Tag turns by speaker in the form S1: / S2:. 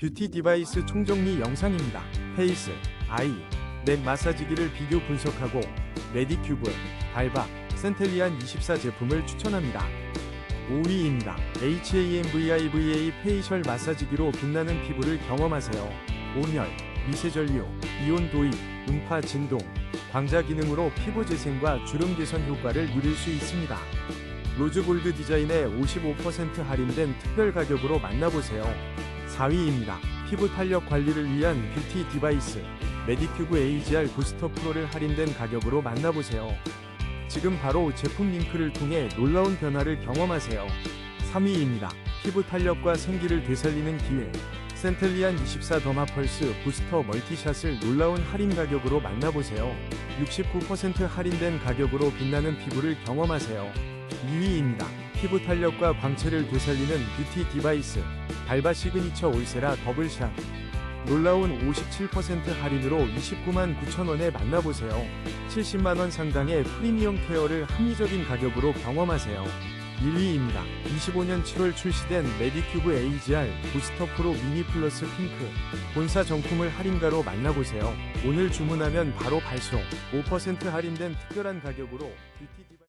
S1: 뷰티 디바이스 총정리 영상입니다. 페이스, 아이, 넥 마사지기를 비교 분석하고 메디큐브, 발바, 센텔리안 24 제품을 추천합니다. 5위입니다. HAMVIVA 페이셜 마사지기로 빛나는 피부를 경험하세요. 온열, 미세전류, 이온 도입, 음파 진동, 광자 기능으로 피부 재생과 주름 개선 효과를 누릴 수 있습니다. 로즈 골드 디자인의 55% 할인된 특별 가격으로 만나보세요. 4위입니다. 피부 탄력 관리를 위한 뷰티 디바이스 메디큐브 AGR 부스터 프로를 할인된 가격으로 만나보세요. 지금 바로 제품 링크를 통해 놀라운 변화를 경험하세요. 3위입니다. 피부 탄력과 생기를 되살리는 기회 센텔리안 24 더마 펄스 부스터 멀티샷을 놀라운 할인 가격으로 만나보세요. 69% 할인된 가격으로 빛나는 피부를 경험하세요. 2위입니다. 피부 탄력과 광채를 되살리는 뷰티 디바이스 발바 시그니처 올세라 더블샷 놀라운 57% 할인으로 29만 9천원에 만나보세요. 70만원 상당의 프리미엄 케어를 합리적인 가격으로 경험하세요. 1위입니다. 25년 7월 출시된 메디큐브 AGR 부스터 프로 미니 플러스 핑크 본사 정품을 할인가로 만나보세요. 오늘 주문하면 바로 발송 5% 할인된 특별한 가격으로 뷰티 디바이스